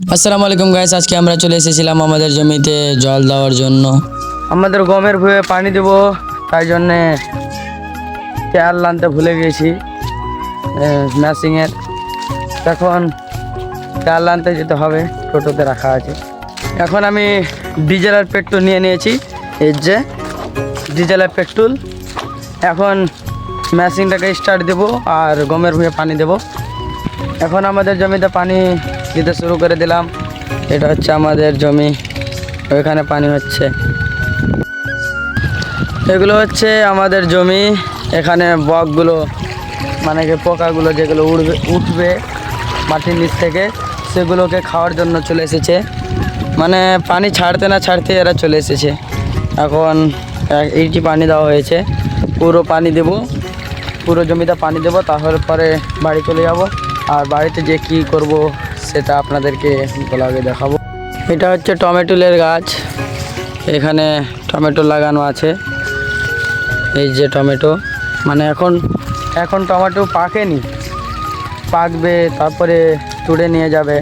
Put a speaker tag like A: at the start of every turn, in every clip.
A: আসসালামু আলাইকুম গাইস আজকে আমরা চলে এসেছিলাম আমাদের জমিতে জল দেওয়ার জন্য।
B: আমাদের গমের ভুয়ে পানি দেব, তাই জন্যে তেল আনতে ভুলে গেছি ম্যাশিংয়ের এখন তেল আনতে যেতে হবে, টোটোতে রাখা আছে। এখন আমি ডিজেল আর পেট্রোল নিয়ে নিয়েছি এর যে ডিজেল আর পেট্রোল এখন ম্যাশিংটাকে স্টার্ট দেবো আর গমের ভুয়ে পানি দেব। এখন আমাদের জমিতে পানি দিতে শুরু করে দিলাম। এটা হচ্ছে আমাদের জমি। ওইখানে পানি হচ্ছে। এগুলো হচ্ছে আমাদের জমি। এখানে বকগুলো মানে কি পোকাগুলো যেগুলো উড়বে, উঠবে মাটির নিচ থেকে, সেগুলোকে খাওয়ার জন্য চলে এসেছে। মানে পানি ছাড়তে না ছাড়তে এরা চলে এসেছে। এখন এইটি পানি দেওয়া হয়েছে। পুরো পানি দেব। পুরো জমিতে পানি দেব। তাহলে পরে বাড়ি চলে যাব। আর বাড়িতে যে কি করব সেটা আপনাদেরকে ব্লগে দেখাবো। এটা হচ্ছে টমেটোলের গাছ। এখানে টমেটো লাগানো আছে। এই যে টমেটো। মানে এখন এখন টমেটো পাকেনি। পাকবে, তারপরে তুলে নিয়ে যাবে।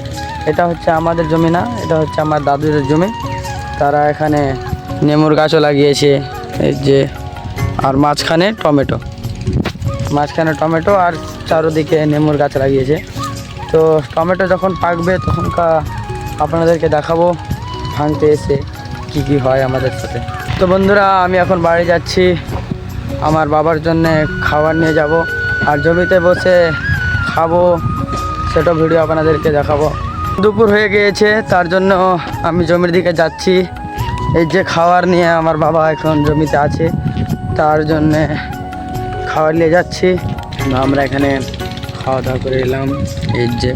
B: এটা হচ্ছে আমাদের জমি না, এটা হচ্ছে আমার দাদুদের জমি। তারা এখানে নেমুর গাছও লাগিয়েছে। এই যে, আর মাঝখানে টমেটো। মাঝখানে টমেটো আর চারোদিকে নেমুর গাছ লাগিয়েছে। তো টমেটো যখন পাকবে তখনকা আপনাদেরকে দেখাবো ভাঙতে এসে কি কি হয় আমাদের সাথে। তো বন্ধুরা, আমি এখন বাড়ি যাচ্ছি। আমার বাবার জন্য খাবার নিয়ে যাব। আর জমিতে বসে খাব, সেটা ভিডিও আপনাদেরকে দেখাবো। দুপুর হয়ে গিয়েছে, তার জন্য আমি জমির দিকে যাচ্ছি। এই যে খাবার নিয়ে আমার বাবা এখন জমিতে আছে, তার জন্যে খাবার নিয়ে যাচ্ছি। আমরা এখানে খাওয়া দাওয়া করে এলাম। এই যে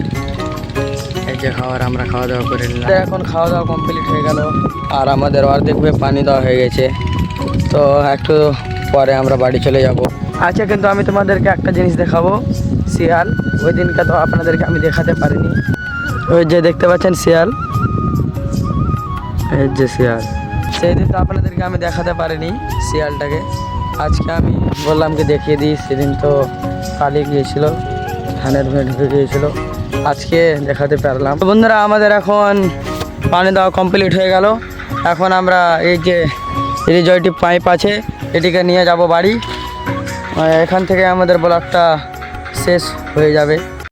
B: এই যে খাবার আমরা খাওয়া দাওয়া করে নিলাম এখন খাওয়া দাওয়া কমপ্লিট হয়ে গেল। আর আমাদের অর্ধেক পানি দেওয়া হয়ে গেছে। তো একটু পরে আমরা বাড়ি চলে যাব। আচ্ছা কিন্তু আমি তোমাদেরকে একটা জিনিস দেখাবো। শিয়াল ওই দিনকে তো আপনাদেরকে আমি দেখাতে পারিনি। ওই যে দেখতে পাচ্ছেন শিয়াল? এই যে শিয়াল। সেই দিন তো আপনাদেরকে আমি দেখাতে পারিনি শিয়ালটাকে। আজকে আমি বললাম কি দেখিয়ে দিই সেদিন তো পালিয়ে গিয়েছিল। ধানের ঢুকে গিয়েছিল। আজকে দেখাতে পারলাম। বন্ধুরা, আমাদের এখন পানি দেওয়া কমপ্লিট হয়ে গেল। এখন আমরা এই যে রিজয়টি পাইপ আছে, এটিকে নিয়ে যাব বাড়ি। এখান থেকে আমাদের ব্লকটা শেষ হয়ে যাবে।